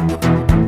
Thank you.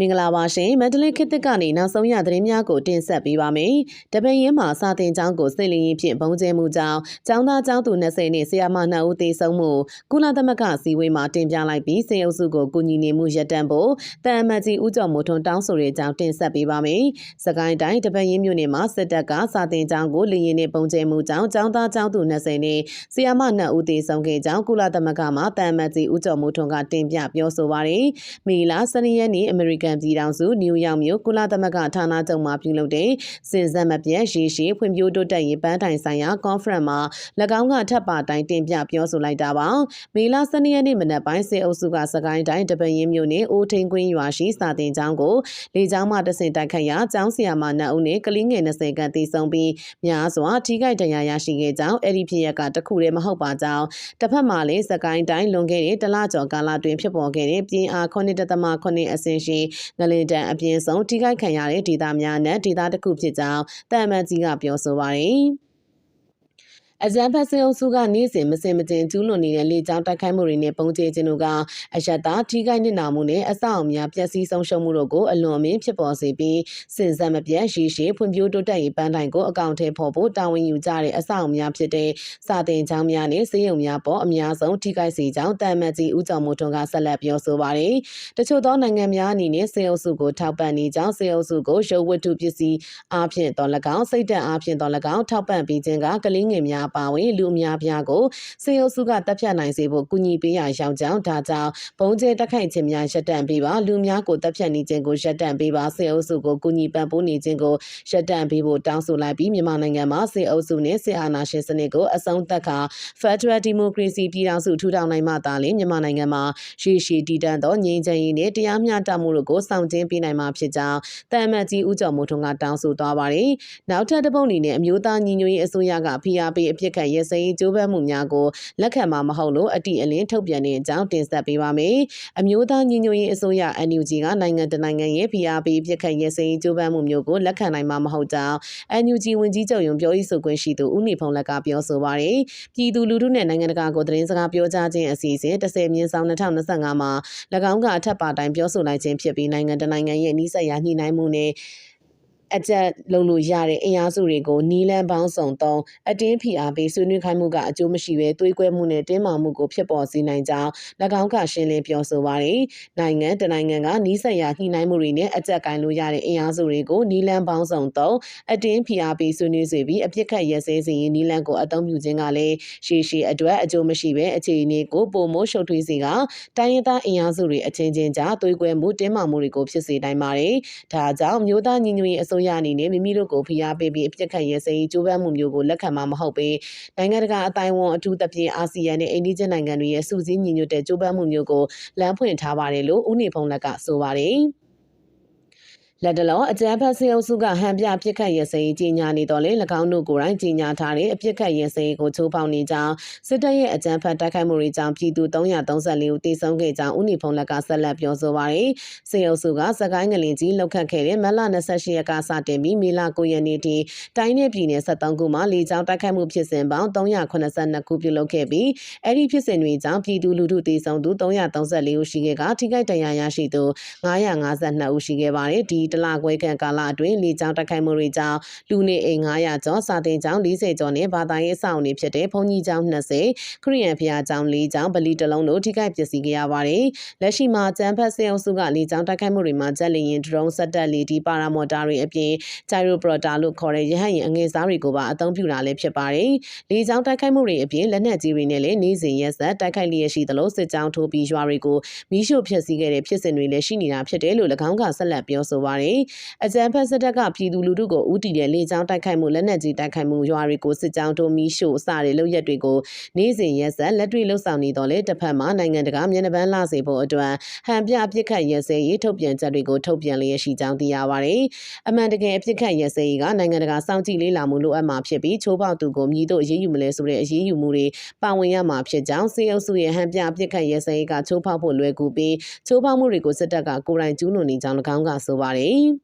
မင်္ဂလာပါရှင်မန္တလေးခေတ်သစ်ကနေနောက်ဆုံးရသတင်းများကိုတင်ဆက်ပေးပါမယ်။တပည့်ရင်မှာစာတင်ကျောင်းကိုစိတ်လင်းရင်ဖြင့်ဘုံကျဲမှုကြောင့်ကျောင်းသားကျောင်းသူ20နဲ့ဆရာမ2ဦးသေဆုံးမှုကုလသမဂ္ဂစည်းဝေးမှာတင်ပြလိုက်ပြီးစေအုပ်စုကိုကူညီနေမှုရပ်တန့်ဖို့တန်အမတ်ကြီးဦးကျော်မိုးထွန်းတောင်းဆိုတဲ့အကြောင်းတင်ဆက်ပေးပါမယ်။စကိုင်းတိုင်းတပည့်ရင်မြို့နယ်မှာစစ်တပ်ကစာတင်ကျောင်းကိုလေရင်နဲ့ဘုံကျဲမှုကြောင့်ကျောင်းသားကျောင်းသူ20နဲ့ဆရာမ2ဦးသေဆုံးခဲ့ကြောင်းကုလသမဂ္ဂမှတန်အမတ်ကြီးဦးကျော်မိုးထွန်းကတင်ပြပြောဆိုပါတယ်။မီလာ12ရက်နေ့အမေရိကန်ပြည်ထောင်စုနယူးယောက်မြို့ကုလသမဂ္ဂဌာနချုပ်မှာပြုလုပ်တဲ့စင်စက်မပြတ်ရေရှည်ဖွံ့ဖြိုးတိုးတက်ရေးပန်းတိုင်ဆိုင်ရာ conference မှာ၎င်းကထပ်ပါတိုင်းတင်ပြပြောဆိုလိုက်တာပါ။မေလ12ရက်နေ့မနက်ပိုင်းစေအုပ်စုကစကိုင်းတိုင်းတပရင်မြို့နယ်အိုးထင်းကွင်းရွာရှိစာတင်ကျောင်းကိုလေကျောင်းမှတဆင့်တိုက်ခတ်ရာကျောင်းဆရာမနှစ်ဦးနဲ့ကလေးငယ်20ခန့်တည်ဆုံပြီးများစွာထိခိုက်ဒဏ်ရာရရှိခဲ့ကြောင်းအဲ့ဒီဖြစ်ရပ်ကတခုတည်းမဟုတ်ပါကြောင်းတစ်ဖက်မှာလည်းစကိုင်းတိုင်းလွန်ခဲ့တဲ့တလကျော်ကာလတွင်ဖြစ်ပေါ်ခဲ့တဲ့ပြင်းအား9.8အဆင့်ရှိငလင်တန်အပြင်းဆုံးထိခိုက်ခံရတဲ့ဒေသများနဲ့ဒေသတစ်ခုဖြစ်ကြောင်းတန်မန်ကြီးကပြောဆိုပါတယ်။ အကြံဖတ်စေအုပ်စုကနေ့စဉ်မစင်မတင်ကျူးလွန်နေတဲ့လေကြောင်းတိုက်ခိုက်မှုတွေနဲ့ပုံကျဲခြင်းတို့ကအယက်သားထိခိုက်နစ်နာမှုနဲ့အဆောက်အများပျက်စီးဆုံးရှုံးမှုတို့ကိုအလွန်အမင်းဖြစ်ပေါ်စေပြီးစင်စက်မပြတ်ရည်ရှိဖွံ့ဖြိုးတိုးတက်ရေးပန်းတိုင်ကိုအကောင့်ထဲပေါ်ဖို့တာဝန်ယူကြတဲ့အဆောက်အများဖြစ်တဲ့စာတင်ကျောင်းများနဲ့စေယုံများပေါ်အများဆုံးထိခိုက်စေကြောင်းတန်မတ်ကြီးဦးကျော်မိုးထွန်းကဆက်လက်ပြောဆိုပါတယ်။တချို့သောနိုင်ငံများအနေနဲ့စေအုပ်စုကိုထောက်ပံ့နေကြောင်းစေအုပ်စုကိုရုပ်ဝတ္ထုပစ္စည်းအားဖြင့်တော်၎င်းစိတ်ဓာတ်အားဖြင့်တော်၎င်းထောက်ပံ့ပေးခြင်းကကလေးငယ်များပါဝင်လူအများပြားကိုစေအုပ်စုကတပ်ဖြတ်နိုင်စေဖို့ကူညီပေးရရောက်ကြောင်းဒါကြောင့်ဘုံကျဲတက်ခိုက်ခြင်းများရပ်တန့်ပေးပါလူများကိုတပ်ဖြတ်နေခြင်းကိုရပ်တန့်ပေးပါစေအုပ်စုကိုကူညီပံ့ပိုးနေခြင်းကိုရပ်တန့်ပေးဖို့တောင်းဆိုလိုက်ပြီးမြန်မာနိုင်ငံမှာစေအုပ်စုနဲ့စေအာဏာရှင်စနစ်ကိုအဆုံးသတ်ခါ Federal Democracy ပြည်ထောင်စုထူထောင်နိုင်မှသာလျှင်မြန်မာနိုင်ငံမှာရှေ့ရှည်တည်တံ့သောငြိမ်းချမ်းရေးနဲ့တရားမျှတမှုတို့ကိုဆောင်ကျဉ်ပေးနိုင်မှာဖြစ်ကြောင်းတမ်မတ်ကြီးဦးကျော်မိုးထွန်းကတောင်းဆိုသွားပါတယ်။နောက်ထပ်တစ်ပုတ်အနေနဲ့အမျိုးသားညီညွတ်ရေးအစိုးရကဖိအားပေးအပြစ်ခတ်ရဲစရေးကြိုးပမ်းမှုများကိုလက်ခံမှာမဟုတ်လို့အတိအလင်းထုတ်ပြန်တဲ့အကြောင်းတင်ဆက်ပေးပါမယ်။အမျိုးသားညီညွတ်ရေးအစိုးရ NUG ကနိုင်ငံတနိုင်ငံရဲ့ PRP ပြစ်ခတ်ရဲစရေးကြိုးပမ်းမှုမျိုးကိုလက်ခံနိုင်မှာမဟုတ်ကြောင်း NUG ဝန်ကြီးချုပ်ရုံပြောရေးဆိုခွင့်ရှိသူဦးနေဖုံးလက်ကပြောဆိုပါရယ်။ပြည်သူလူထုနဲ့နိုင်ငံတကာကိုသတင်းစကားပြောကြားခြင်းအစီအစဉ်30မြင်းဆောင်2025မှာ၎င်းကအထက်ပါတိုင်းပြောဆိုလိုက်ခြင်းဖြစ်ပြီးနိုင်ငံတနိုင်ငံရဲ့နှိစက်ရညှိနှိုင်းမှုနဲ့ အကြက်လုံလို့ရတဲ့အင်အားစုတွေကိုနီးလန်းပေါင်းစုံသုံးအတင်းဖိအားပေးဆွေးနွေးခိုင်းမှုကအကျိုးမရှိဘဲသွေးကွဲမှုနဲ့တင်းမာမှုကိုဖြစ်ပေါ်စေနိုင်ကြောင်း၎င်းကရှင်းလင်းပြောဆိုပါရယ်နိုင်ငံတနိုင်ငံကနီးစပ်ရာညှိနှိုင်းမှုတွေနဲ့အကြက်ကင်လို့ရတဲ့အင်အားစုတွေကိုနီးလန်းပေါင်းစုံသုံးအတင်းဖိအားပေးဆွေးနွေးစေပြီးအပြစ်ခတ်ရစဲစေရင်နီးလန်းကိုအသုံးပြုခြင်းကလည်းရှေရှေအတွက်အကျိုးမရှိဘဲအခြေအနေကိုပုံမိုးရှုပ်ထွေးစေကတိုင်းရင်းသားအင်အားစုတွေအချင်းချင်းကြားသွေးကွဲမှုတင်းမာမှုတွေကိုဖြစ်စေနိုင်ပါတယ်ဒါကြောင့်မျိုးသားညီညွတ်ရေးအစိုးရအနေနဲ့မိမိတို့ကိုဖိအားပေးပြီးအပြစ်ခတ်ရဲစရေးကြိုးပမ်းမှုမျိုးကိုလက်ခံမှာမဟုတ်ပေနိုင်ငံတကာအတိုင်းအဝန်အထူးသဖြင့်အာဆီယံနဲ့အိန္ဒိယနိုင်ငံတွေရဲ့စုစည်းညီညွတ်တဲ့ကြိုးပမ်းမှုမျိုးကိုလမ်းဖွင့်ထားပါတယ်လို့ဦးနေဖုံးလက်ကဆိုပါတယ်။ လက်တလောအကြမ်းဖက်စေအုပ်စုကဟန်ပြပြစ်ခတ်ရစရေးကြီးညာနေတော့လေ၎င်းတို့ကိုယ်တိုင်ကြီးညာထားတဲ့အပြစ်ခတ်ရစရေးကိုချိုးဖောက်နေကြောင်းစစ်တပ်ရဲ့အကြမ်းဖက်တိုက်ခိုက်မှုတွေကြောင့်ပြည်သူ334ဦးသေဆုံးခဲ့ကြောင်းဦးနေဖုံးလက်ကဆက်လက်ပြောဆိုပါရယ်စေအုပ်စုကစကိုင်းငလင်ကြီးလောက်ခတ်ခဲ့တဲ့မလ28ရက်ကစတင်ပြီးမေလ9ရက်နေ့ထိတိုင်းနယ်ပြည်နယ်73ခုမှာလေကြောင်းတိုက်ခိုက်မှုဖြစ်စဉ်ပေါင်း382ခုပြုလုပ်ခဲ့ပြီးအဲ့ဒီဖြစ်စဉ်တွေကြောင့်ပြည်သူလူထုသေဆုံးသူ334ဦးရှိခဲ့ကထိခိုက်ဒဏ်ရာရရှိသူ952ဦးရှိခဲ့ပါတယ်ဒီတလခွဲခန့်ကာလအတွင်းလေကြောင်းတိုက်ခိုက်မှုတွေကြောင့်လူနေအိမ်900ကျော်စာတင်ကျောင်း40ကျော်နဲ့ဘာသာရေးအဆောက်အဦတွေဖြစ်တဲ့ဘုံကြီးကျောင်း20ခရီးရန်ဖျားကျောင်း4ကျောင်းဗလီတလုံးတို့ထိခိုက်ပျက်စီးခဲ့ရပါတယ်။လက်ရှိမှာကျန်းဖက်စေအောင်စုကလေကြောင်းတိုက်ခိုက်မှုတွေမှာဂျက်လီရင်ဒရုန်းစက်တက်လီဒီပါရာမော်တာတွေအပြင်ဂျိုင်ရိုပရိုတာလို့ခေါ်တဲ့ရဟတ်ယာဉ်အငယ်စားတွေကိုပါအသုံးပြုတာလည်းဖြစ်ပါတယ်။လေကြောင်းတိုက်ခိုက်မှုတွေအပြင်လက်နက်ကြီးတွေနဲ့လည်းနေ့စဉ်ရက်ဆက်တိုက်ခိုက်လျက်ရှိသလိုစစ်ကြောင်းထိုးပြီးရွာတွေကိုမီးရှို့ဖျက်ဆီးခဲ့တဲ့ဖြစ်စဉ်တွေလည်းရှိနေတာဖြစ်တယ်လို့၎င်းကဆက်လက်ပြောဆိုပါတယ်။အကြံဖက်စစ်တပ်ကပြည်သူလူထုကိုဦးတည်တဲ့လေကြောင်းတိုက်ခိုက်မှုလက်နက်ကြီးတိုက်ခိုက်မှုရွာတွေကိုစစ်ကြောင်းထိုးမီးရှို့စတဲ့လုပ်ရက်တွေကိုနေ့စဉ်ရက်ဆက်လက်တွေ့လှုပ်ဆောင်နေတော့လေတစ်ဖက်မှာနိုင်ငံတကာမျက်နှာပန်းလှစေဖို့အတွက်ဟန်ပြအပြစ်ခတ်ရဲစဲရေးထုတ်ပြန်ချက်တွေကိုထုတ်ပြန်လျက်ရှိကြောင်းသိရပါတယ်။အမှန်တကယ်အပြစ်ခတ်ရဲစဲရေးကနိုင်ငံတကာစောင့်ကြည့်လေ့လာမှုလိုအပ်မှာဖြစ်ပြီးချိုးဖောက်သူကိုမြည်တို့အရေးယူမလဲဆိုတဲ့အရေးယူမှုတွေပါဝင်ရမှာဖြစ်ကြောင်းစေအုပ်စုရဲ့ဟန်ပြအပြစ်ခတ်ရဲစဲရေးကချိုးဖောက်ဖို့လွယ်ကူပြီးချိုးဖောက်မှုတွေကိုစစ်တပ်ကကိုယ်တိုင်ကျူးလွန်နေကြောင်း၎င်းကဆိုပါတယ်။ Okay.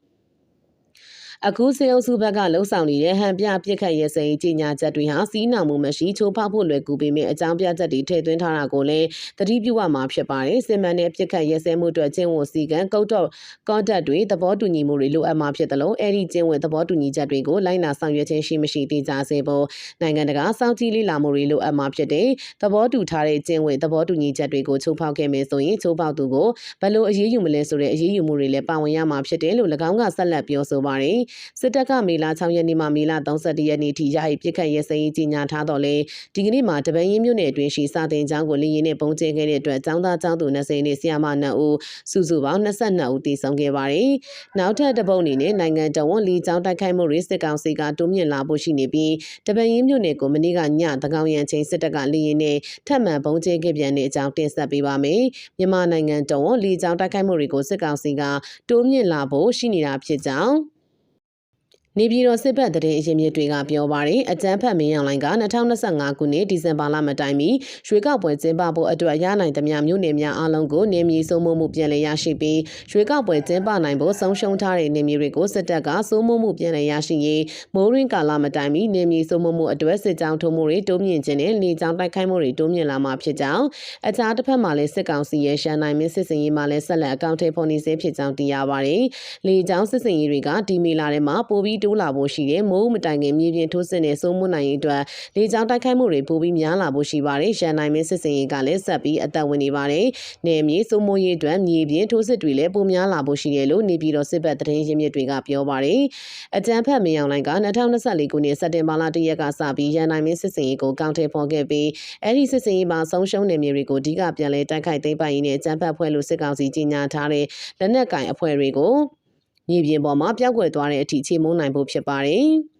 အခုစေအုပ်စုဘက်ကလှုံ့ဆော်နေတဲ့ဟန်ပြပြစ်ခတ်ရဲစိန်ကြီးညာချက်တွေဟာစီးနှောင်မှုမရှိချိုးဖောက်ဖို့လွယ်ကူပေမဲ့အကြောင်းပြချက်တွေထည့်သွင်းထားတာကိုလည်းသတိပြုရမှာဖြစ်ပါတယ်။စင်မန်တဲ့ပြစ်ခတ်ရဲစဲမှုအတွက်ကျင့်ဝတ်စည်းကမ်းကုတ်တော့ကော့တက်တွေသဘောတူညီမှုတွေလိုအပ်မှာဖြစ်တယ်လို့အဲ့ဒီကျင့်ဝတ်သဘောတူညီချက်တွေကိုလိုက်နာဆောင်ရွက်ခြင်းရှိမရှိသိကြစေဖို့နိုင်ငံတကာစောင့်ကြည့်လေ့လာမှုတွေလိုအပ်မှာဖြစ်တဲ့သဘောတူထားတဲ့ကျင့်ဝတ်သဘောတူညီချက်တွေကိုချိုးဖောက်ခဲ့မယ်ဆိုရင်ချိုးဖောက်သူကိုဘယ်လိုအရေးယူမလဲဆိုတဲ့အရေးယူမှုတွေလည်းပါဝင်ရမှာဖြစ်တယ်လို့၎င်းကဆက်လက်ပြောဆိုပါတယ်။စစ်တပ်ကမေလ6ရက်နေ့မှမေလ31ရက်နေ့ထိရဟိပြစ်ခတ်ရဲစရေးကြီးညာထားတော့လေဒီကနေ့မှာတပန်းရင်းမြို့နယ်အတွင်းရှိစာတင်ကျောင်းကိုလင်းရင်နဲ့ပုံကျဲခဲ့တဲ့အတွက်ကျောင်းသားကျောင်းသူ20နဲ့ဆရာမ2ဦးစုစုပေါင်း22ဦးတည်ဆုံခဲ့ပါတယ်။နောက်ထပ်တစ်ပုတ်အနေနဲ့နိုင်ငံတော်ဝန်လီကျောင်းတိုက်ခိုက်မှုတွေစစ်ကောင်စီကတိုးမြင့်လာဖို့ရှိနေပြီးတပန်းရင်းမြို့နယ်ကိုမနေ့ကညသကောင်ရန်ချင်းစစ်တပ်ကလင်းရင်နဲ့ထပ်မံပုံကျဲခဲ့ပြန်တဲ့အကြောင်းတင်ဆက်ပေးပါမယ်။မြန်မာနိုင်ငံတော်ဝန်လီကျောင်းတိုက်ခိုက်မှုတွေကိုစစ်ကောင်စီကတိုးမြင့်လာဖို့ရှိနေတာဖြစ်ကြောင်း နေပြည်တော်စစ်ဘက်တရင်အရင်မြစ်တွေကပြောပါရယ်အကြမ်းဖက်မင်းအောင်လိုင်က2025ခုနှစ်ဒီဇင်ဘာလမတိုင်မီရွေးကောက်ပွဲကျင်းပဖို့အတွက်ရနိုင်သမျှမြို့နယ်များအားလုံးကိုနေမြေစိုးမိုးမှုပြန်လည်ရရှိပြီးရွေးကောက်ပွဲကျင်းပနိုင်ဖို့ဆုံးရှုံးထားတဲ့နေမြေတွေကိုစစ်တပ်ကစိုးမိုးမှုပြန်လည်ရရှိရေးမိုးရင်းကာလမတိုင်မီနေမြေစိုးမိုးမှုအတွက်စစ်ကြောင်းထုံးမှုတွေတိုးမြင့်ခြင်းနဲ့လေကြောင်းတိုက်ခိုက်မှုတွေတိုးမြင့်လာမှာဖြစ်ကြောင်းအခြားတစ်ဖက်မှာလည်းစစ်ကောင်စီရဲ့ရှမ်းနိုင်မင်းစစ်စင်ရေးမှာလည်းဆက်လက်အကောင့်ထဲပေါ်နေစေဖြစ်ကြောင်းသိရပါရယ်လေကြောင်းစစ်စင်ရေးတွေကဒီမီလာထဲမှာပိုပြီးတိုးလာဖို့ရှိတယ်မိုးမတိုင်ခင်မြေပြင်ထိုးစစ်နဲ့စိုးမိုးနိုင်ရေးအတွက်လေကြောင်းတိုက်ခိုက်မှုတွေပိုပြီးများလာဖို့ရှိပါတယ်ရန်နိုင်မင်းစစ်စင်ရေးကလည်းဆက်ပြီးအသက်ဝင်နေပါတယ်နေမြေစိုးမိုးရေးအတွက်မြေပြင်ထိုးစစ်တွေလည်းပိုများလာဖို့ရှိတယ်လို့နေပြည်တော်စစ်ဘက်သတင်းရင်းမြစ်တွေကပြောပါတယ်အကြမ်းဖက်မင်းအောင်လိုင်က2024ခုနှစ်စက်တင်ဘာလ1ရက်ကစပြီးရန်နိုင်မင်းစစ်စင်ရေးကိုကောင်းထည့်ဖော်ခဲ့ပြီးအဲ့ဒီစစ်စင်ရေးမှာဆုံးရှုံးနေမြေတွေကိုအဓိကပြန်လဲတိုက်ခိုက်သိမ်းပိုက်ရင်းနဲ့အကြမ်းဖက်ဖွဲ့လို့စစ်ကောင်စီကြီးညာထားတဲ့လက်နက်ကင်အဖွဲ့တွေကို မြေပြင်ပေါ်မှာပျောက်ကွယ်သွားတဲ့အထိချေမုန်းနိုင်ဖို့ဖြစ်ပါတယ်။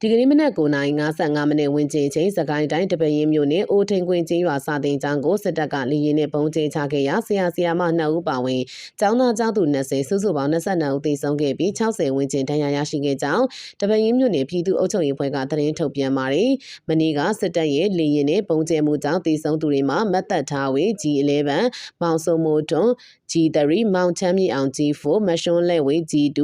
ဒီကနေ့မနက်9:55မိနစ်ဝန်းကျင်ချိန်စကိုင်းတိုင်းတပရင်မြို့နယ်အိုထိန်ကွင်းကျေးရွာစာတင်ကျောင်းကိုစစ်တပ်ကလေရင်နဲ့ပုံကျင်းချခဲ့ရာဆရာဆရာမ2ဦးပါဝင်ကျောင်းသားကျောင်းသူ20စုစုပေါင်း22ဦးသေဆုံးခဲ့ပြီး60ဝန်းကျင်ဒဏ်ရာရရှိခဲ့ကြောင်းတပရင်မြို့နယ်ပြည်သူ့အုပ်ချုပ်ရေးဖွဲ့ကသတင်းထုတ်ပြန်ပါတယ်။မနေ့ကစစ်တပ်ရဲ့လေရင်နဲ့ပုံကျဲမှုကြောင့်သေဆုံးသူတွေမှာမတ်သက်ထားဝေ G11 မောင်စုံမိုတွန်း G3 မောင်ချမ်းမြေအောင် G4 မရှွန်းလက်ဝေ G2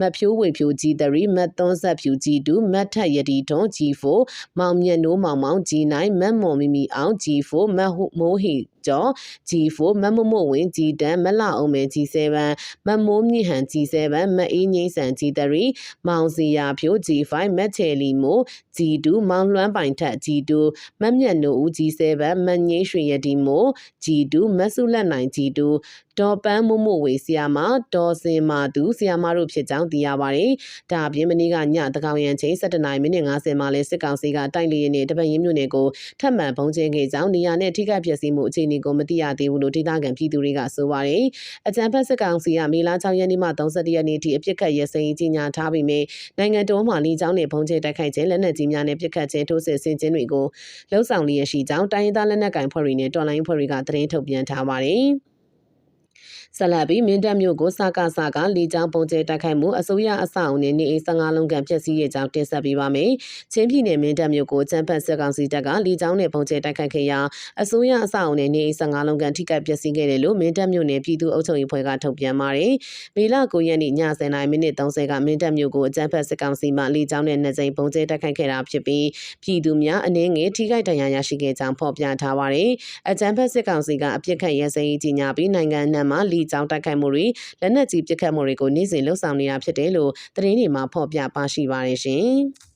မဖြိုးဝေဖြို G3 မတ်သွန်းဆက်ဖြူ G2 မတ်ထက်ယတီထွန်း G4 မောင်မြတ်နိုးမောင်မောင် G9 မတ်မော်မီမီအောင် G4 မတ်မိုးဟီ ကျော် G4 မတ်မမို့ဝင် G10 မလအောင်မဲ G7 မတ်မိုးမြင့်ဟန် G7 မတ်အေးငိမ့်ဆန် G3 မောင်စီယာဖြို G5 မတ်ချယ်လီမို G2 မောင်လွမ်းပိုင်ထက် G2 မတ်မြတ်နိုးဦး G7 မတ်ငိမ့်ရွှေရတီမို G2 မတ်စုလက်နိုင် G2 ဒေါ်ပန်းမို့မို့ဝေဆီယာမဒေါ်စင်မာသူဆီယာမတို့ဖြစ်ကြောင်းသိရပါတယ်။ဒါအပြင်မနေ့ကညတကောင်ရန်ချိန်7:50မိနစ်50မှာလဲစစ်ကောင်စီကတိုက်လေရင်နဲ့တပတ်ရင်းမြို့နယ်ကိုထပ်မံပုံကျင်းခဲ့ကြောင်းနေရာနဲ့ထိခိုက်ပျက်စီးမှုအခြေအနေကိုမသိရသေးဘူးလို့ဒေသခံပြည်သူတွေကဆိုပါတယ်။အကြံဖက်စစ်ကောင်စီကမေလ6ရက်နေ့မှ31ရက်နေ့ထိအပြစ်ခတ်ရဲစင်ကြီးညာထားပြီးမြဲနိုင်ငံတော်မှာလီကျောင်းနဲ့ပုံကျင်းတိုက်ခိုက်ခြင်းလက်နက်ကြီးများနဲ့ပြစ်ခတ်ခြင်းထိုးစစ်ဆင်ခြင်းတွေကိုလှုံ့ဆော်လျက်ရှိကြောင်းတိုင်းရင်းသားလက်နက်ကိုင်ဖွဲ့တွေနဲ့တော်လိုင်းဖွဲ့တွေကသတင်းထုတ်ပြန်ထားပါတယ်။ ဆက်လက်ပြီးမင်းတပ်မြို့ကိုစကားစကားလီချောင်းပုံကျဲတိုက်ခိုက်မှုအစိုးရအဆောက်အုံနဲ့နေအိမ်15လုံးကန်ဖျက်ဆီးရဲ့ကြောင်းတင်ဆက်ပေးပါမယ်။ချင်းပြည်နယ်မင်းတပ်မြို့ကိုချမ်းဖတ်စစ်ကောင်စီတပ်ကလီချောင်းနဲ့ပုံကျဲတိုက်ခိုက်ခဲ့ရာအစိုးရအဆောက်အုံနဲ့နေအိမ်15လုံးကန်ထိခိုက်ပျက်စီးခဲ့တယ်လို့မင်းတပ်မြို့နယ်ပြည်သူ့အုပ်ချုပ်ရေးဖွဲ့ကထုတ်ပြန်ပါတယ်။မေလ9ရက်နေ့ည10:00မိနစ်30ကမင်းတပ်မြို့ကိုအကြမ်းဖက်စစ်ကောင်စီမှလီချောင်းနဲ့နှစ်ကြိမ်ပုံကျဲတိုက်ခိုက်ခဲ့တာဖြစ်ပြီးပြည်သူများအနေငယ်ထိခိုက်ဒဏ်ရာရရှိခဲ့ကြောင်းဖော်ပြထားပါတယ်။အကြမ်းဖက်စစ်ကောင်စီကအပြစ်ခတ်ရဲစရေးကြီးညာပြီးနိုင်ငံ내မှာလီကြောင်းတိုက်ခိုက်မှုတွေလက်နက်ကြီးပစ်ခတ်မှုတွေကိုနေ့စဉ်လှုပ်ဆောင်နေတာဖြစ်တယ်လို့သတင်းတွေမှာဖော်ပြပါရှိပါတယ်ရှင်။